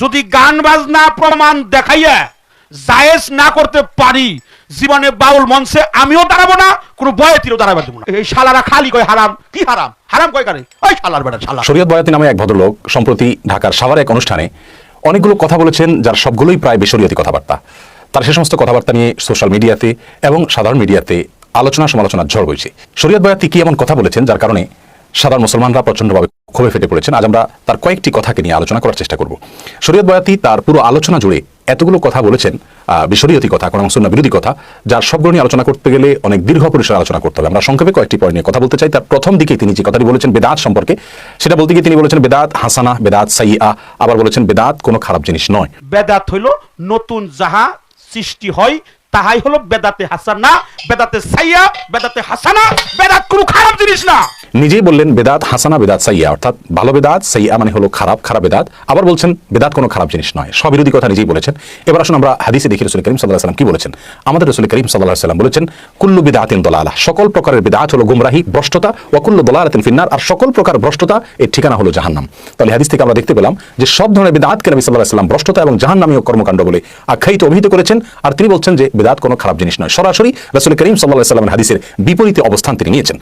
যদি গান বাজনা প্রমাণ দেখাইয়া জায়েজ না করতে পারি, জীবনে বাউল মঞ্চে আমিও দাঁড়াবো না, কোনো বয়াতিরও দাঁড়াবে না। এই শালারা খালি কয় হারাম, কি হারাম? হারাম কয় কারে? ওই শালার বেটা, শালা। শরীয়ত বয়াতি নামে এক ভদ্রলোক সম্প্রতি ঢাকার সাভার এক অনুষ্ঠানে অনেকগুলো কথা বলেছেন, যার সবগুলোই প্রায় বেসরীয়তি কথাবার্তা। তার সে সমস্ত কথাবার্তা নিয়ে সোশ্যাল মিডিয়াতে এবং সাধারণ মিডিয়াতে আলোচনা সমালোচনার ঝড় বইছে। শরীয়ত বয়াতি কি এমন কথা বলেছেন, যার কারণে সাধারণ মুসলমানরা প্রচণ্ডভাবে ক্ষোভে ফেটে পড়েছেন। আজ আমরা তার কয়েকটি কথাকে নিয়ে আলোচনা করার চেষ্টা করব। শরীয়ত বয়াতি তার পুরো আলোচনা জুড়ে এতগুলো কথা বলেছেন বিশরীয়তি কথা কোনো সুন্না বিরোধী কথা, যার সবগুলো নিয়ে আলোচনা করতে গেলে অনেক দীর্ঘ পরিসরে আলোচনা করতে হবে। আমরা সংক্ষেপে কয়েকটি পয়েন্ট নিয়ে কথা বলতে চাই। তার প্রথম দিকে তিনি যে কথাটি বলেছেন বেদাত সম্পর্কে, সেটা বলতে গিয়ে তিনি বলেছেন বেদাত হাসানা, বেদাত সাইয়া আবার বলেছেন বেদাত কোনো খারাপ জিনিস নয়। বেদাত হইল নতুন যাহা সৃষ্টি হয়, তাহাই হলো বেদাতে হাসানা, বেদাতে সাইয়া বেদাতে হাসানা, বেদাত কোনো খারাপ জিনিস না। নিজেই বললেন, বেদাত হাসানা, বেদাত সাইয়া। অর্থাৎ ভালো বেদাত, সাইয়া মানে হলো খারাপ খারাপ বেদাত। আবার বলছেন, বেদাত কোনো খারাপ জিনিস নয়। স্ববিরোধী কথা নিজেই বলেছেন। এবার আসুন আমরা হাদিসে দেখি রসুল করিম সাল্লাহ সাল্লাম কি বলেছেন। আমাদের রসুল করিম সাল্লাহ সাল্লাম বলেছেন, কুল্লু বিদাতিন দলালা। সকল প্রকারের বেদাত হলো গুমরাহি, ভ্রষ্টতা ওয়াকুল্লু দলালাতিন ফিন্নার। আর সকল প্রকার ভ্রষ্টতা, এর ঠিকানা হলো জাহান্নাম। তাহলে হাদিস থেকে আমরা দেখতে পেলাম যে সব ধরনের বেদাতকে নবী সাল্লাহ সাল্লাম ভ্রষ্টতা এবং জাহান্নামীয় কর্মকাণ্ড বলে আখ্যায়িত, অভিহিত করেছেন। আর তিনি বলছেন যে বেদাত কোনো খারাপ জিনিস নয়। সরাসরি রসুল করিম সাল্লাহ সাল্লামের হাদিসের বিপরীতে অবস্থান তিনি নিয়েছেন।